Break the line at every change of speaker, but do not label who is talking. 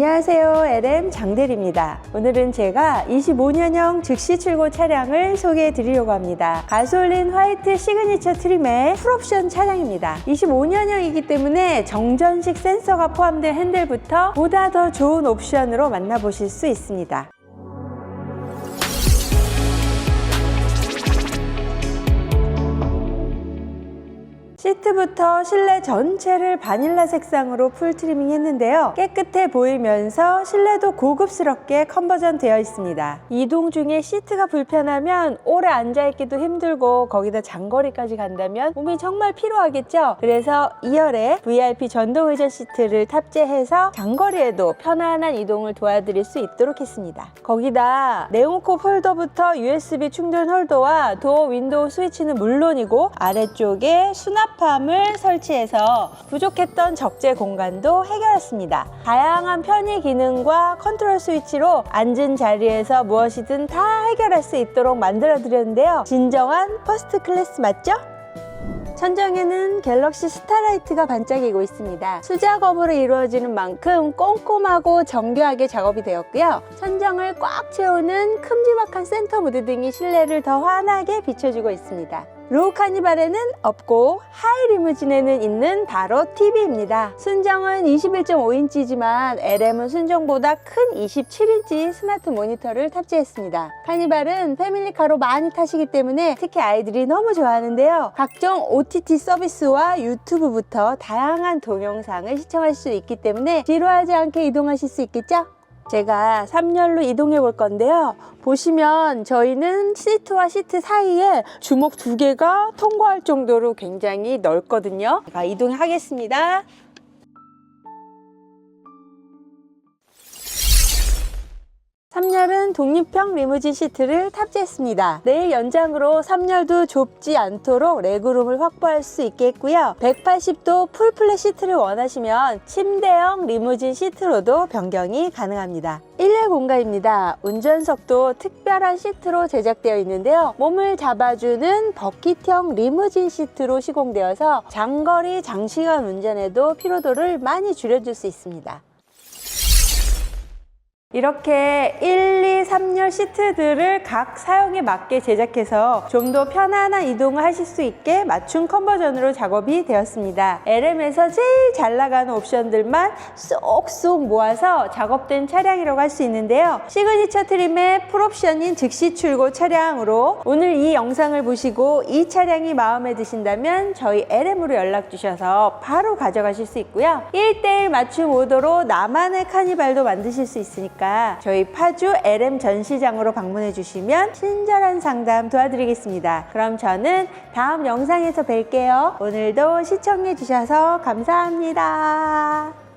안녕하세요. LM 장대리입니다. 오늘은 제가 25년형 즉시 출고 차량을 소개해 드리려고 합니다. 가솔린 화이트 시그니처 트림의 풀옵션 차량입니다. 25년형이기 때문에 정전식 센서가 포함된 핸들부터 보다 더 좋은 옵션으로 만나보실 수 있습니다. 시트부터 실내 전체를 바닐라 색상으로 풀 트리밍 했는데요. 깨끗해 보이면서 실내도 고급스럽게 컨버전 되어 있습니다. 이동 중에 시트가 불편하면 오래 앉아있기도 힘들고 거기다 장거리까지 간다면 몸이 정말 피로하겠죠? 그래서 2열에 VIP 전동 의자 시트를 탑재해서 장거리에도 편안한 이동을 도와드릴 수 있도록 했습니다. 거기다 네온코 폴더부터 USB 충전 홀더와 도어 윈도우 스위치는 물론이고 아래쪽에 수납 함을 설치해서 부족했던 적재 공간도 해결했습니다. 다양한 편의 기능과 컨트롤 스위치로 앉은 자리에서 무엇이든 다 해결할 수 있도록 만들어 드렸는데요. 진정한 퍼스트 클래스 맞죠? 천정에는 갤럭시 스타라이트가 반짝이고 있습니다. 수작업으로 이루어지는 만큼 꼼꼼하고 정교하게 작업이 되었고요. 천정을 꽉 채우는 큼지막한 센터 무드 등이 실내를 더 환하게 비춰주고 있습니다. 로우 카니발에는 없고 하이 리무진에는 있는 바로 TV입니다. 순정은 21.5인치지만 LM은 순정보다 큰 27인치 스마트 모니터를 탑재했습니다. 카니발은 패밀리카로 많이 타시기 때문에 특히 아이들이 너무 좋아하는데요. 각종 OTT 서비스와 유튜브부터 다양한 동영상을 시청할 수 있기 때문에 지루하지 않게 이동하실 수 있겠죠? 제가 3열로 이동해 볼 건데요. 보시면 저희는 시트와 시트 사이에 주먹 두 개가 통과할 정도로 굉장히 넓거든요. 제가 이동하겠습니다. 삼열은 독립형 리무진 시트를 탑재했습니다. 내일 연장으로 3열도 좁지 않도록 레그룸을 확보할 수 있게 했고요. 180도 풀플랫 시트를 원하시면 침대형 리무진 시트로도 변경이 가능합니다. 1열 공간입니다. 운전석도 특별한 시트로 제작되어 있는데요. 몸을 잡아주는 버킷형 리무진 시트로 시공되어서 장거리 장시간 운전에도 피로도를 많이 줄여줄 수 있습니다. 이렇게 1, 2, 3열 시트들을 각 사용에 맞게 제작해서 좀 더 편안한 이동을 하실 수 있게 맞춤 컨버전으로 작업이 되었습니다. LM에서 제일 잘 나가는 옵션들만 쏙쏙 모아서 작업된 차량이라고 할 수 있는데요. 시그니처 트림의 풀옵션인 즉시 출고 차량으로 오늘 이 영상을 보시고 이 차량이 마음에 드신다면 저희 LM으로 연락 주셔서 바로 가져가실 수 있고요. 1대1 맞춤 오더로 나만의 카니발도 만드실 수 있으니까 저희 파주 LM 전시장으로 방문해 주시면 친절한 상담 도와드리겠습니다. 그럼 저는 다음 영상에서 뵐게요. 오늘도 시청해 주셔서 감사합니다.